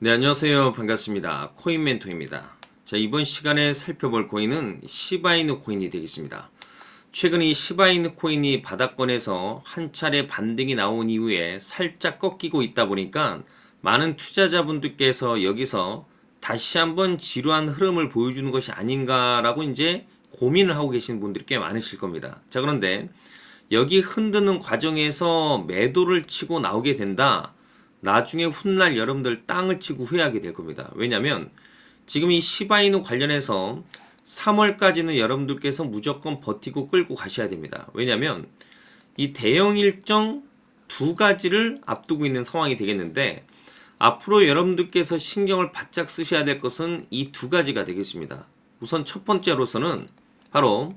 네, 안녕하세요. 반갑습니다. 코인 멘토입니다. 자, 이번 시간에 살펴볼 코인은 시바이누 코인이 되겠습니다. 최근 이 시바이누 코인이 바닥권에서 한 차례 반등이 나온 이후에 살짝 꺾이고 있다 보니까 많은 투자자분들께서 여기서 다시 한번 지루한 흐름을 보여주는 것이 아닌가라고 이제 고민을 하고 계시는 분들이 꽤 많으실 겁니다. 자, 그런데 여기 흔드는 과정에서 매도를 치고 나오게 된다. 나중에 훗날 여러분들 땅을 치고 후회하게 될 겁니다. 왜냐면 지금 이 시바이누 관련해서 3월까지는 여러분들께서 무조건 버티고 끌고 가셔야 됩니다. 왜냐면 이 대형 일정 두 가지를 앞두고 있는 상황이 되겠는데 앞으로 여러분들께서 신경을 바짝 쓰셔야 될 것은 이 두 가지가 되겠습니다. 우선 첫 번째로서는 바로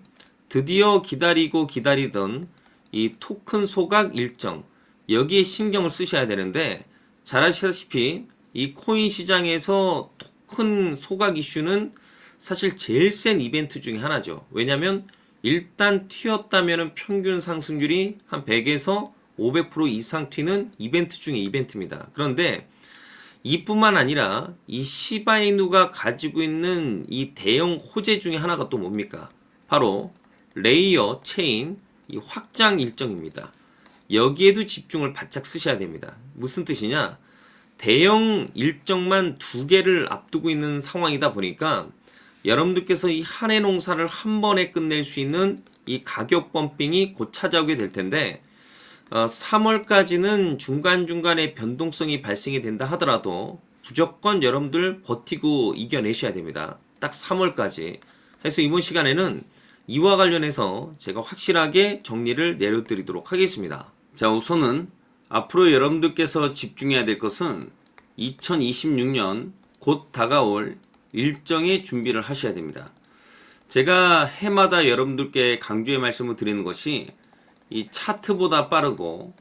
드디어 기다리고 기다리던 이 토큰 소각 일정 여기에 신경을 쓰셔야 되는데 잘 아시다시피 이 코인 시장에서 토큰 소각 이슈는 사실 제일 센 이벤트 중에 하나죠. 왜냐면 일단 튀었다면 평균 상승률이 한 100에서 500% 이상 튀는 이벤트 중에 이벤트입니다. 그런데 이뿐만 아니라 이 시바이누가 가지고 있는 이 대형 호재 중에 하나가 또 뭡니까? 바로 레이어 체인 이 확장 일정입니다. 여기에도 집중을 바짝 쓰셔야 됩니다. 무슨 뜻이냐? 대형 일정만 두 개를 앞두고 있는 상황이다 보니까 여러분들께서 이 한해 농사를 한 번에 끝낼 수 있는 이 가격 펌핑이 곧 찾아오게 될 텐데 어, 3월까지는 중간중간에 변동성이 발생이 된다 하더라도 무조건 여러분들 버티고 이겨내셔야 됩니다. 딱 3월까지. 해서 이번 시간에는 이와 관련해서 제가 확실하게 정리를 내려드리도록 하겠습니다. 자, 우선은 앞으로 여러분들께서 집중해야 될 것은 2026년 곧 다가올 일정의 준비를 하셔야 됩니다. 제가 해마다 여러분들께 강조의 말씀을 드리는 것이 이 차트보다 빠르고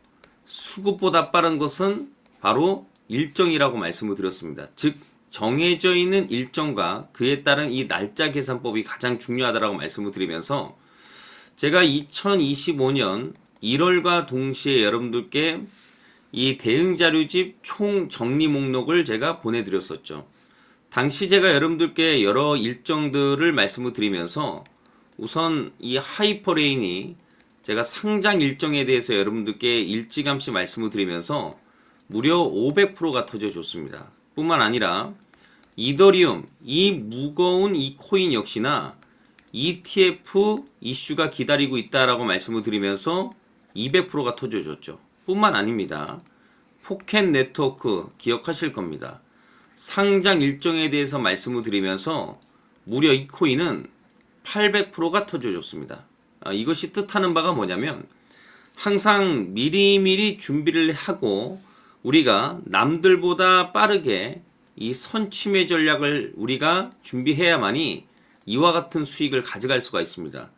수급보다 빠른 것은 바로 일정이라고 말씀을 드렸습니다. 즉 정해져 있는 일정과 그에 따른 이 날짜 계산법이 가장 중요하다라고 말씀을 드리면서 제가 2025년 1월과 동시에 여러분들께 이 대응 자료집 총 정리 목록을 제가 보내드렸었죠. 당시 제가 여러분들께 여러 일정들을 말씀을 드리면서 우선 이 하이퍼레인이 제가 상장 일정에 대해서 여러분들께 일찌감치 말씀을 드리면서 무려 500%가 터져줬습니다. 뿐만 아니라 이더리움 이 무거운 이 코인 역시나 ETF 이슈가 기다리고 있다라고 말씀을 드리면서 200%가 터져줬죠. 뿐만 아닙니다. 포켓 네트워크 기억하실 겁니다. 상장 일정에 대해서 말씀을 드리면서 무려 이 코인은 800%가 터져줬습니다. 아, 이것이 뜻하는 바가 뭐냐면 항상 미리미리 준비를 하고 우리가 남들보다 빠르게 이 선침해 전략을 우리가 준비해야만이 이와 같은 수익을 가져갈 수가 있습니다.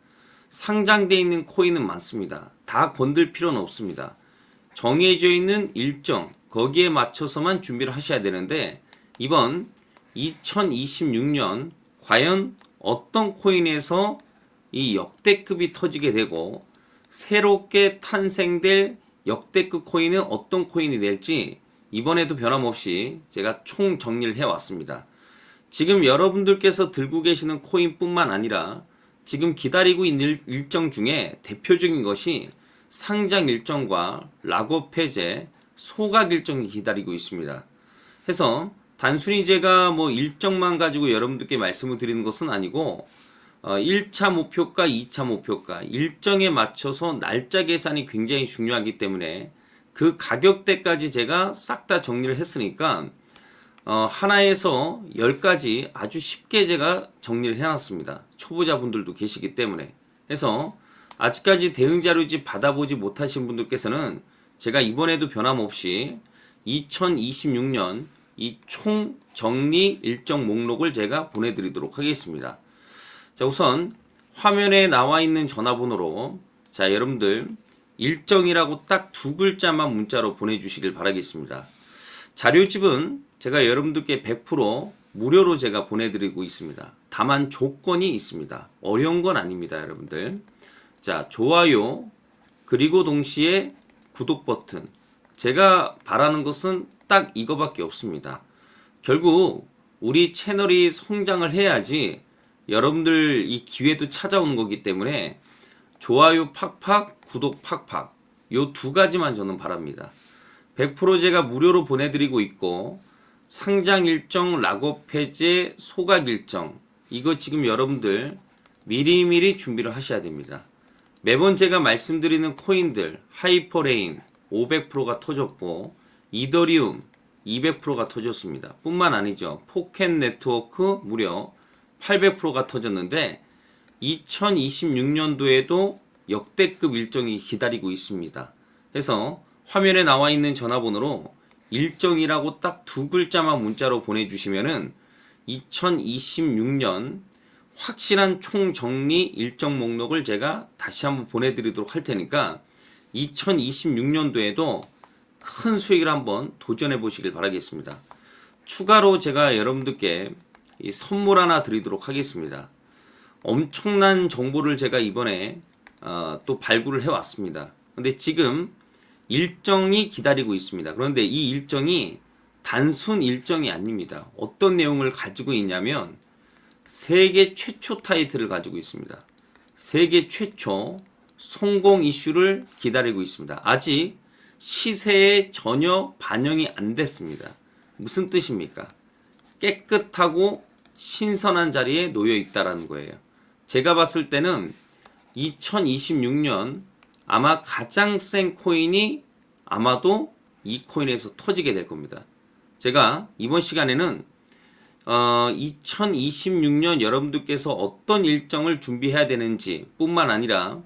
상장돼 있는 코인은 많습니다. 다 건들 필요는 없습니다. 정해져 있는 일정 거기에 맞춰서만 준비를 하셔야 되는데 이번 2026년 과연 어떤 코인에서 이 역대급이 터지게 되고 새롭게 탄생될 역대급 코인은 어떤 코인이 될지 이번에도 변함없이 제가 총 정리를 해왔습니다. 지금 여러분들께서 들고 계시는 코인뿐만 아니라 지금 기다리고 있는 일정 중에 대표적인 것이 상장 일정과 락업 해제, 소각 일정이 기다리고 있습니다. 해서 단순히 제가 뭐 일정만 가지고 여러분들께 말씀을 드리는 것은 아니고 어, 1차 목표가, 2차 목표가 일정에 맞춰서 날짜 계산이 굉장히 중요하기 때문에 그 가격대까지 제가 싹 다 정리를 했으니까 어, 하나에서 10가지 아주 쉽게 제가 정리를 해놨습니다. 초보자분들도 계시기 때문에. 해서 아직까지 대응 자료집 받아보지 못하신 분들께서는 제가 이번에도 변함없이 2026년 이 총 정리 일정 목록을 제가 보내드리도록 하겠습니다. 자, 우선 화면에 나와 있는 전화번호로 자, 여러분들 일정이라고 딱 두 글자만 문자로 보내주시길 바라겠습니다. 자료집은 제가 여러분들께 100% 무료로 제가 보내드리고 있습니다. 다만 조건이 있습니다. 어려운 건 아닙니다, 여러분들. 자, 좋아요, 그리고 동시에 구독 버튼. 제가 바라는 것은 딱 이거밖에 없습니다. 결국 우리 채널이 성장을 해야지 여러분들 이 기회도 찾아오는 거기 때문에 좋아요 팍팍, 구독 팍팍 요 두 가지만 저는 바랍니다. 100% 제가 무료로 보내드리고 있고 상장 일정, 락업 해제, 소각 일정 이거 지금 여러분들 미리미리 준비를 하셔야 됩니다. 매번 제가 말씀드리는 코인들 하이퍼레인 500%가 터졌고 이더리움 200%가 터졌습니다. 뿐만 아니죠. 포켓 네트워크 무려 800%가 터졌는데 2026년도에도 역대급 일정이 기다리고 있습니다. 그래서 화면에 나와 있는 전화번호로 일정이라고 딱 두 글자만 문자로 보내주시면은 2026년 확실한 총정리 일정 목록을 제가 다시 한번 보내드리도록 할 테니까 2026년도에도 큰 수익을 한번 도전해 보시길 바라겠습니다. 추가로 제가 여러분들께 이 선물 하나 드리도록 하겠습니다. 엄청난 정보를 제가 이번에 어, 또 발굴을 해왔습니다. 근데 지금 일정이 기다리고 있습니다. 그런데 이 일정이 단순 일정이 아닙니다. 어떤 내용을 가지고 있냐면 세계 최초 타이틀을 가지고 있습니다. 세계 최초 성공 이슈를 기다리고 있습니다. 아직 시세에 전혀 반영이 안 됐습니다. 무슨 뜻입니까? 깨끗하고 신선한 자리에 놓여 있다라는 거예요. 제가 봤을 때는 2026년 아마 가장 센 코인이 아마도 이 코인에서 터지게 될 겁니다. 제가 이번 시간에는 어, 2026년 여러분들께서 어떤 일정을 준비해야 되는지 뿐만 아니라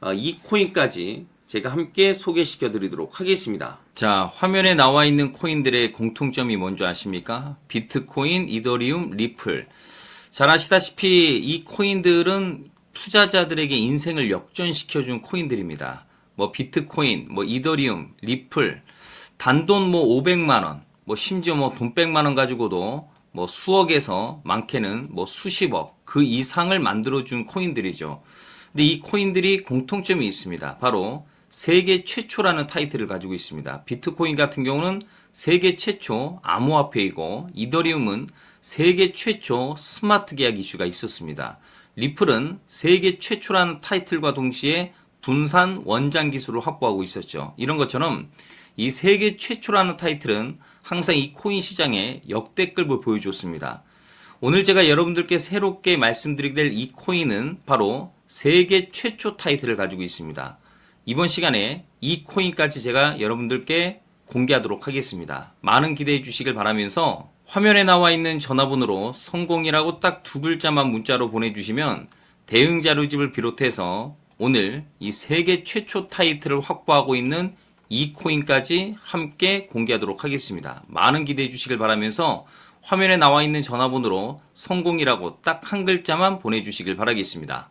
어, 이 코인까지 제가 함께 소개시켜 드리도록 하겠습니다. 자, 화면에 나와 있는 코인들의 공통점이 뭔지 아십니까? 비트코인, 이더리움, 리플. 잘 아시다시피 이 코인들은 투자자들에게 인생을 역전시켜 준 코인들입니다. 뭐 비트코인, 뭐 이더리움, 리플, 단돈 뭐 500만 원, 뭐 심지어 뭐 돈 100만 원 가지고도 뭐 수억에서 많게는 뭐 수십억 그 이상을 만들어준 코인들이죠. 근데 이 코인들이 공통점이 있습니다. 바로 세계 최초라는 타이틀을 가지고 있습니다. 비트코인 같은 경우는 세계 최초 암호화폐이고 이더리움은 세계 최초 스마트 계약 이슈가 있었습니다. 리플은 세계 최초라는 타이틀과 동시에 분산 원장 기술을 확보하고 있었죠. 이런 것처럼 이 세계 최초라는 타이틀은 항상 이 코인 시장에 역대급을 보여줬습니다. 오늘 제가 여러분들께 새롭게 말씀드리게 될 이 코인은 바로 세계 최초 타이틀을 가지고 있습니다. 이번 시간에 이 코인까지 제가 여러분들께 공개하도록 하겠습니다. 많은 기대해 주시길 바라면서 화면에 나와 있는 전화번호로 성공이라고 딱 두 글자만 문자로 보내주시면 대응 자료집을 비롯해서 오늘 이 세계 최초 타이틀을 확보하고 있는 이 코인까지 함께 공개하도록 하겠습니다. 많은 기대해 주시길 바라면서 화면에 나와 있는 전화번호로 성공이라고 딱 한 글자만 보내주시길 바라겠습니다.